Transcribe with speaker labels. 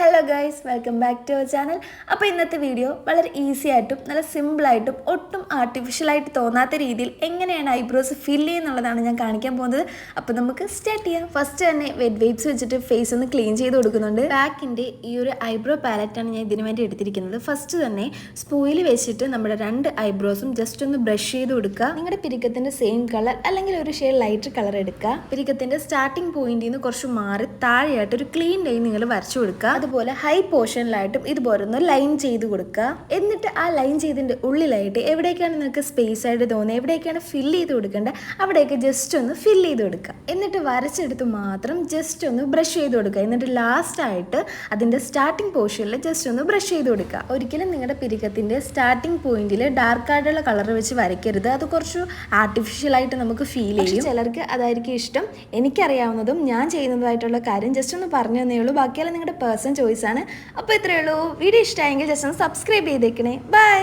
Speaker 1: Hello guys welcome back to our channel അപ്പോൾ ഇന്നത്തെ video വളരെ ഈസി ആയിട്ടും നല്ല സിമ്പിളായിട്ടും ഒട്ടും ആർട്ടിഫിഷ്യലായിട്ട് തോന്നാത്ത രീതിയിൽ എങ്ങനെയാണ് ഐബ്രോസ് ഫിൽ ചെയ്യുന്നുള്ളതാണ് ഞാൻ കാണിക്കാൻ പോകുന്നത്. അപ്പോൾ നമുക്ക് സ്റ്റാർട്ട് ചെയ്യാം. ഫസ്റ്റ് തന്നെ വെറ്റ് വെയ്റ്റ്സ് വെച്ചിട്ട് ഫേസ് ഒന്ന് ക്ലീൻ ചെയ്ത് കൊടുക്കുന്നുണ്ട്. ബാക്കിന്റെ ഈ ഒരു ഐബ്രോ പാലറ്റാണ് ഞാൻ ഇതിനു വേണ്ടി എടുത്തിരിക്കുന്നത്. ഫസ്റ്റ് തന്നെ സ്പൂയിൽ വെച്ചിട്ട് നമ്മുടെ രണ്ട് ഐബ്രോസും ജസ്റ്റ് ഒന്ന് ബ്രഷ് ചെയ്ത് കൊടുക്കുക. നിങ്ങളുടെ പിരിക്കത്തിന്റെ സെയിം കളർ അല്ലെങ്കിൽ ഒരു ഷെയ്ഡ് ലൈറ്റ് കളർ എടുക്കുക. പിരിക്കത്തിന്റെ സ്റ്റാർട്ടിംഗ് പോയിന്റിൽ നിന്ന് കുറച്ച് മാറി താഴെയായിട്ട് ഒരു ക്ലീൻ ലൈൻ നിങ്ങൾ വരച്ചു കൊടുക്കുക. അതുപോലെ ഹൈ പോർഷനിലായിട്ടും ഇതുപോലെ ഒന്ന് ലൈൻ ചെയ്ത് കൊടുക്കുക. എന്നിട്ട് ആ ലൈൻ ചെയ്തിന്റെ ഉള്ളിലായിട്ട് എവിടേക്കാണ് നിങ്ങൾക്ക് സ്പേസ് ആയിട്ട് തോന്നുന്നത്? എവിടേക്കാണ് ഫില്ല് ചെയ്ത് കൊടുക്കേണ്ടത്? അവിടെയൊക്കെ ജസ്റ്റ് ഒന്ന് ഫില്ല് ചെയ്ത് കൊടുക്കുക. എന്നിട്ട് വരച്ചെടുത്ത് മാത്രം ജസ്റ്റ് ഒന്ന് ബ്രഷ് ചെയ്ത് കൊടുക്കുക. എന്നിട്ട് ലാസ്റ്റ് ആയിട്ട് അതിന്റെ സ്റ്റാർട്ടിംഗ് പോർഷനിൽ ജസ്റ്റ് ഒന്ന് ബ്രഷ് ചെയ്ത് കൊടുക്കുക. ഒരിക്കലും നിങ്ങളുടെ പിരിക്കത്തിന്റെ സ്റ്റാർട്ടിംഗ് പോയിന്റിൽ ഡാർക്ക് ആയിട്ടുള്ള കളർ വെച്ച് വരയ്ക്കരുത്. അത് കുറച്ച് ആർട്ടിഫിഷ്യൽ ആയിട്ട് നമുക്ക് ഫീൽ ചെയ്യും. ചിലർക്ക് അതായിരിക്കും ഇഷ്ടം. എനിക്കറിയാവുന്നതും ഞാൻ ചെയ്യുന്നതുമായിട്ടുള്ള കാര്യം ജസ്റ്റ് ഒന്ന് പറഞ്ഞു തന്നേ ഉള്ളൂ. ബാക്കിയെല്ലാം നിങ്ങളുടെ പേഴ്സൺ ചോയ്സ് ആണ്. അപ്പോൾ ഇത്രയേ ഉള്ളൂ. വീഡിയോ ഇഷ്ടമായെങ്കിൽ ജസ്റ്റ് ഒന്ന് സബ്സ്ക്രൈബ് ചെയ്തേക്കണേ. ബൈ